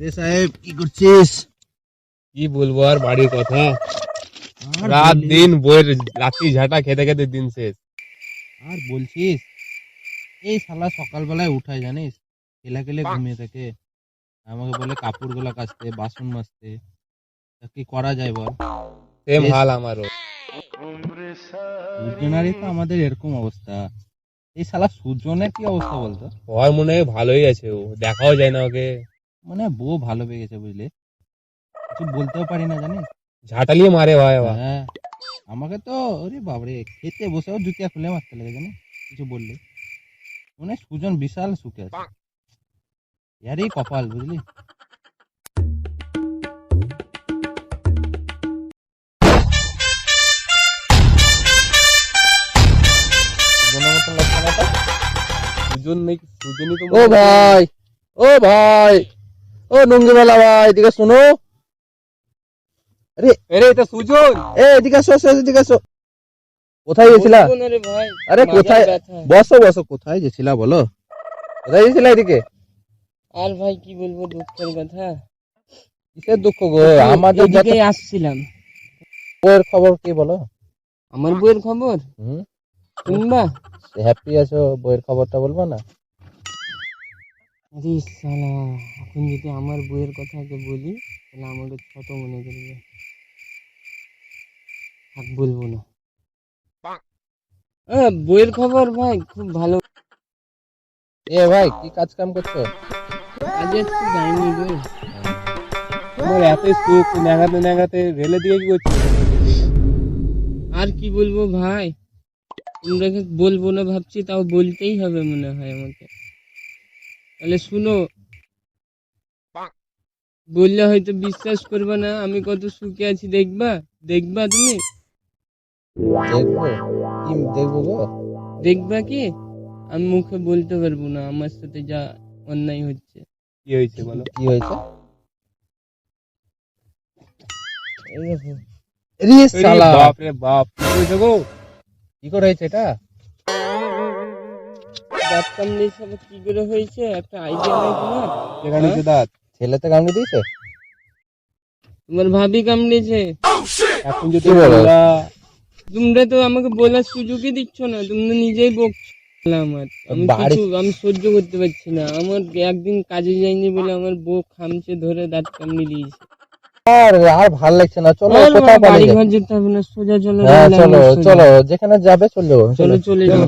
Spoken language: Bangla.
রে সাহেব কি করছিস? কি বলব আর বাড়ির কথা? রাত দিন বইয়ের লাঠি ঝাঁটা খেতে খেতে দিন শেষ। আর বলছিস এই শালা সকালবেলায় উঠায় জানিস? কেলা কেলে ঘুমিয়ে থাকে? আমাকে বলে কাপড়গুলা কাচতে বাসন মাজতে। কি করা যায় বল? সেম। হাল আমারও। দুজনারই তো আমাদের এরকম অবস্থা। এই শালা সুজনের কি অবস্থা বলতো? ওর মনে হয় ভালোই আছে ও। দেখাও যায় না ওকে। মানে বউ ভালো পেয়ে গেছে বুঝলি। কিছু বলতেও পারি না জানিস? ঝাঁটালিয়ে মারে ভাই আবার। হ্যাঁ আমাকে তো ওরে বাবরে খেতে বসেও জুতিয়া খুলে মারতে লেগে জানিস? কিছু বললে। মানে সুজন বিশাল সুখে আছে ইয়ারই কপাল বুঝলি? সুজনের মতন লাগছে না তো? সুজন নেই সুজনই তো ও ভাই ও ভাই। ও ভাই এদিকে শোনো। আরে এটা সুজন। এ এদিকে আসো আসো, এদিকে আসো। কোথায় গেছিলা? ভাই আরে কোথায়? বসো বসো কোথায় গেছিলা বলো? কোথায় গেছিলা এদিকে? আর ভাই কি বলব দুঃখের কথা। কিসের দুঃখ গো? আমাদের যত আসছিলাম। বইয়ের খবর কি বলো? আমার বইয়ের খবর? হুম। শুনবা? হ্যাপি আছো বইয়ের খবরটা বলব না? আরে শালা, এখন যদি আমার বইয়ের কথা আগে বলি, তাহলে আমাকে ছোট মনে করবে। থাক বলব না। বইয়ের খবর ভাই, খুব ভালো। এ ভাই, কি কাজ কাম করছ? আজ একটু যাইনি তোমার এত সুখ, নেগাতে নেগাতে রেলে দিয়ে কি করছিস আর কি বলব ভাই? তোমরা বলব না ভাবছি, তাও বলতেই হবে মনে হয় আমাকে। তাহলে শুনো। বললে হয়তো বিশ্বাস করবে না আমি কত সুখে আছি দেখবা? দেখবা তুমি? দেখব? গো? দেখবা কি? আমি মুখে বলতে পারব না আমার সাথে যা অন্যায় হচ্ছে। কি হয়েছে বলো? কি হয়েছে? এই রে আরে বাপ রে বাপ। কি হয়েছে গো? কি করে হয়েছে এটা? দাঁত কামড়ে সব কি করে হয়েছে? একটা আইডিয়া নাই তোমার? যেখানে যে দাঁত ছেলেতে কামড়ে দিয়েছে? তোমার ভাবি কামড়েছে। এখন যদি বলা- তোমরা তো আমাকে বলার সুযোগই দিচ্ছ না। তোমরা নিজেই বকছো আমার। আমি কিছু আমি সহ্য করতে পারছি না। আমার একদিন কাজে যাইনি বলে আমার বউ খামচে ধরে দাঁত কামড়ে দিয়েছে। আর আর ভালো লাগছে না। চলো কোথাও বাড়ি ঘর যেতে হবে না। সোজা চলো হ্যাঁ চলো চলো যেখানে যাবে চলে যাব চলো। চলে যাও।